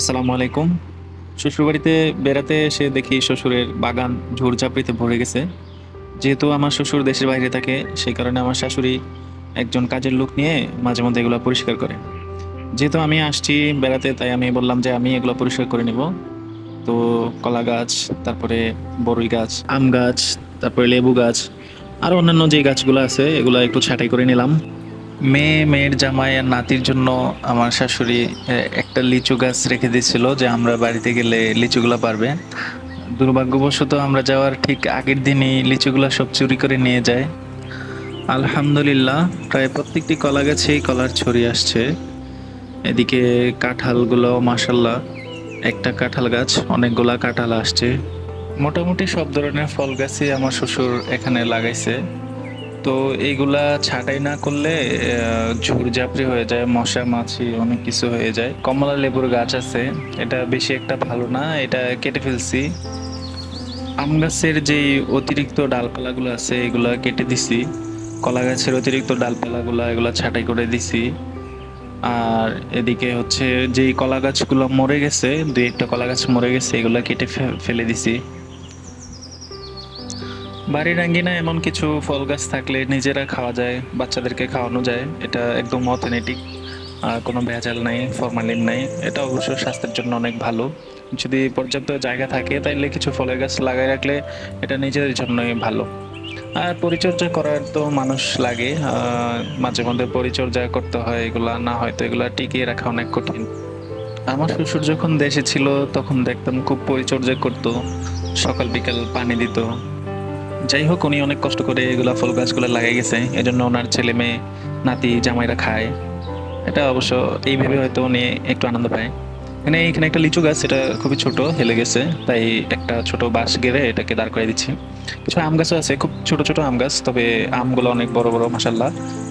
আসসালামু আলাইকুম। শ্বশুরবাড়িতে বেড়াতে এসে দেখি শ্বশুরের বাগান ঝোড়ঝাপড়িতে ভরে গেছে। যেহেতু আমার শ্বশুর দেশের বাইরে থাকে, সেই কারণে আমার শাশুড়ি একজন কাজের লোক নিয়ে মাঝে মধ্যে এগুলো পরিষ্কার করে। যেহেতু আমি আসছি বেড়াতে, তাই আমি বললাম যে আমি এগুলো পরিষ্কার করে নিব। তো কলা গাছ, তারপরে বড়ই গাছ, আম গাছ, তারপরে লেবু গাছ, আর অন্যান্য যে গাছগুলো আছে, এগুলো একটু ছাঁটাই করে নিলাম। মেয়ে, মেয়ের জামাই আর নাতির জন্য আমার শাশুড়ি একটা লিচু গাছ রেখে দিয়েছিল যে আমরা বাড়িতে গেলে লিচুগুলো পারবে। দুর্ভাগ্যবশত আমরা যাওয়ার ঠিক আগের দিনই লিচুগুলো সব চুরি করে নিয়ে যায়। আলহামদুলিল্লাহ, প্রায় প্রত্যেকটি কলা গাছেই কলার ছড়ি আসছে। এদিকে কাঁঠালগুলো মাসাল্লাহ একটা কাঁঠাল গাছ, অনেকগুলা কাঁঠাল আসছে। মোটামুটি সব ধরনের ফল গাছই আমার শ্বশুর এখানে লাগাইছে। তো এইগুলা ছাঁটাই না করলে ঝুড় ঝাপড়ি হয়ে যায়, মশা, মাছি, অনেক কিছু হয়ে যায়। কমলা লেবুর গাছ আছে, এটা বেশি একটা ভালো না, এটা কেটে ফেলছি। আম গাছের যে অতিরিক্ত ডালপালাগুলো আছে, এগুলা কেটে দিছি। কলা গাছের অতিরিক্ত ডালপালাগুলো, এগুলা ছাঁটাই করে দিছি। আর এদিকে হচ্ছে, যেই কলা গাছগুলো মরে গেছে, দুই একটা কলা গাছ মরে গেছে, এগুলা কেটে ফেলে দিছি। বাড়ির আঙ্গিনায় এমন কিছু ফল গাছ থাকলে নিজেরা খাওয়া যায়, বাচ্চাদেরকে খাওয়ানো যায়। এটা একদম অথেন্টিক কোনো ভেজাল নাই ফরমালিন নাই। এটা অবশ্য স্বাস্থ্যের জন্য অনেক ভালো। যদি পর্যাপ্ত জায়গা থাকে, তাইলে কিছু ফলের গাছ লাগাই রাখলে এটা নিজেদের জন্যই ভালো। আর পরিচর্যা করার তো মানুষ লাগে মাঝে মধ্যে পরিচর্যা করতে হয়, এগুলা না হয়তো এগুলা টিকিয়ে রাখা অনেক কঠিন। আমার শ্বশুর যখন দেশে ছিল, তখন দেখতাম খুব পরিচর্যা করতো, সকাল বিকাল পানি দিত। যাই হোক, উনি অনেক কষ্ট করে এগুলা ফল গাছগুলো লাগাই গেছে। এজন্য ওনার ছেলে মেয়ে, নাতি, জামাইরা খায়। এটা অবশ্য এইভাবে হয়তো উনি একটু আনন্দ পায়। এখানে এখানে একটা লিচু গাছ, এটা খুবই ছোট, হেলে গেছে। তাই একটা ছোট বাঁশ গেড়ে এটাকে দাঁড় করে দিচ্ছি। কিছু আম গাছও আছে, খুব ছোট ছোট আম গাছ, তবে আমগুলো অনেক বড় বড় মাসাল্লাহ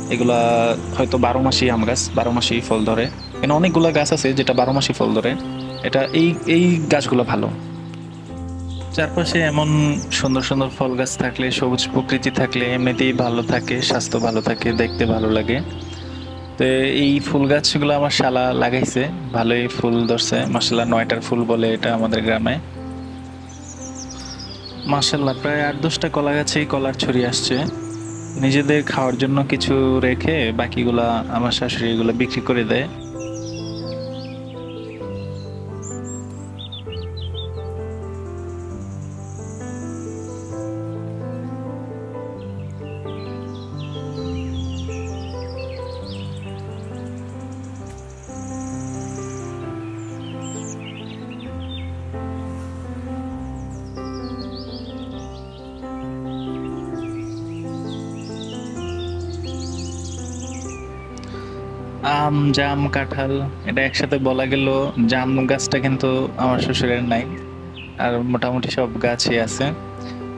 এগুলা হয়তো বারো মাসি আম গাছ, বারো মাসি ফল ধরে। এখানে অনেকগুলো গাছ আছে যেটা বারো মাসি ফল ধরে। এটা এই এই গাছগুলো ভালো। চারপাশে এমন সুন্দর সুন্দর ফল গাছ থাকলে, সবুজ প্রকৃতি থাকলে এমনিতেই ভালো থাকে, স্বাস্থ্য ভালো থাকে, দেখতে ভালো লাগে। তো এই ফুল গাছগুলো আমার শালা লাগাইছে, ভালোই ফুল ধরছে। মাসাল্লাহ নয়টার ফুল বলে এটা আমাদের গ্রামে। মাসাল্লাহ প্রায় আট দশটা কলা গাছেই কলার ছড়ি আসছে। নিজেদের খাওয়ার জন্য কিছু রেখে বাকিগুলা আমার শাশুড়ি এগুলো বিক্রি করে দেয়। আম, জাম, কাঁঠাল, এটা একসাথে বলা গেল। জাম গাছটা কিন্তু আমার শ্বশুরের নাই, আর মোটামুটি সব গাছই আছে।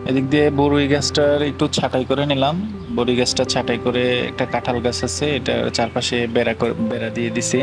এদিক দিয়ে বরুই গাছটার একটু ছাঁটাই করে নিলাম। বরুই গাছটা ছাঁটাই করে একটা কাঁঠাল গাছ আছে এটা চারপাশে বেড়া বেড়া দিয়ে দিছি।